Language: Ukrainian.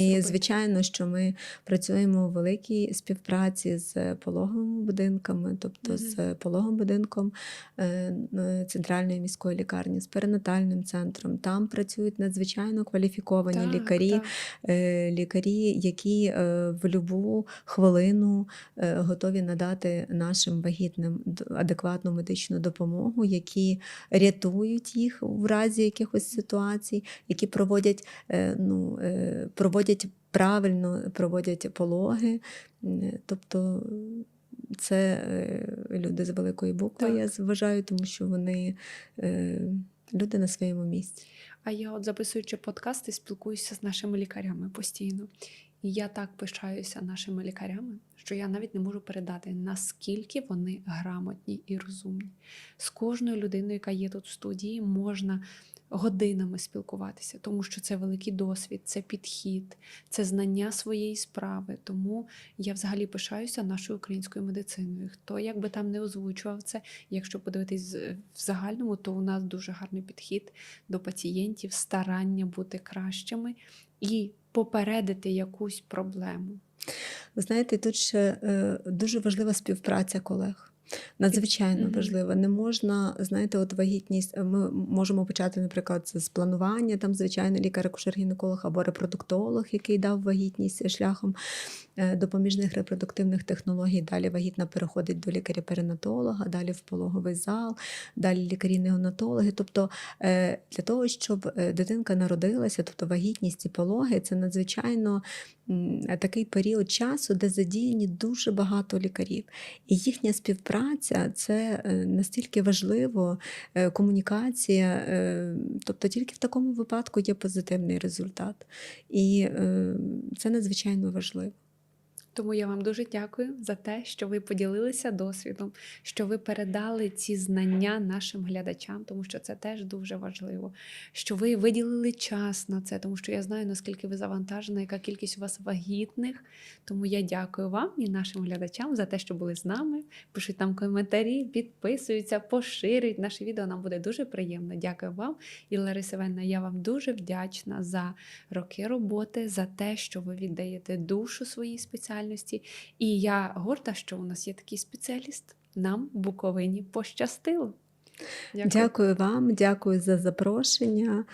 І звичайно, що ми працюємо у великій співпраці з пологовими будинками, тобто з пологовим будинком е, центральної міської лікарні, з перинатальним центром. Там працюють надзвичайно кваліфіковані Так, лікарі, так. е, лікарі, які е, в будь-яку хвилину готові надати нашим вагітним адекватну медичну допомогу, які рятують їх в разі якихось ситуацій, які проводять, ну, е, проводять правильно, проводять пологи. Тобто це е, люди з великої букви, Так. я вважаю, тому що вони е, люди на своєму місці. А я, от записуючи подкасти, спілкуюся з нашими лікарями постійно. І я так пишаюся нашими лікарями, що я навіть не можу передати, наскільки вони грамотні і розумні. З кожною людиною, яка є тут в студії, можна годинами спілкуватися, тому що це великий досвід, це підхід, це знання своєї справи. Тому я взагалі пишаюся нашою українською медициною. Хто як би там не озвучував це, якщо подивитись в загальному, то у нас дуже гарний підхід до пацієнтів, старання бути кращими і попередити якусь проблему. Ви знаєте, тут ще е, дуже важлива співпраця колег. Надзвичайно Мгм. важлива. Не можна, знаєте, от вагітність. Ми можемо почати, наприклад, з планування, там, звичайно, лікар-акушер-гінеколог або репродуктолог, який дав вагітність шляхом е, допоміжних репродуктивних технологій. Далі вагітна переходить до лікаря-перинатолога, далі в пологовий зал, далі лікарі-неонатологи. Тобто е, для того, щоб е, дитинка народилася, тобто вагітність і пологи, це надзвичайно такий період часу, де задіяні дуже багато лікарів. І їхня співпраця це е, настільки важливо, е, комунікація. е, Тобто тільки в такому випадку є позитивний результат. І це надзвичайно важливо. Тому я вам дуже дякую за те, що ви поділилися досвідом, що ви передали ці знання нашим глядачам, тому що це теж дуже важливо. Що ви виділили час на це, тому що я знаю, наскільки ви завантажена, яка кількість у вас вагітних. Тому я дякую вам і нашим глядачам за те, що були з нами. Пишуть нам коментарі, підписуються, поширюють наше відео. Нам буде дуже приємно. Дякую вам. І Лариса Івановна, я вам дуже вдячна за роки роботи, за те, що ви віддаєте душу своїй спеціальності. І я горда, що у нас є такий спеціаліст. Нам Буковині пощастило. Дякую вам, дякую за запрошення.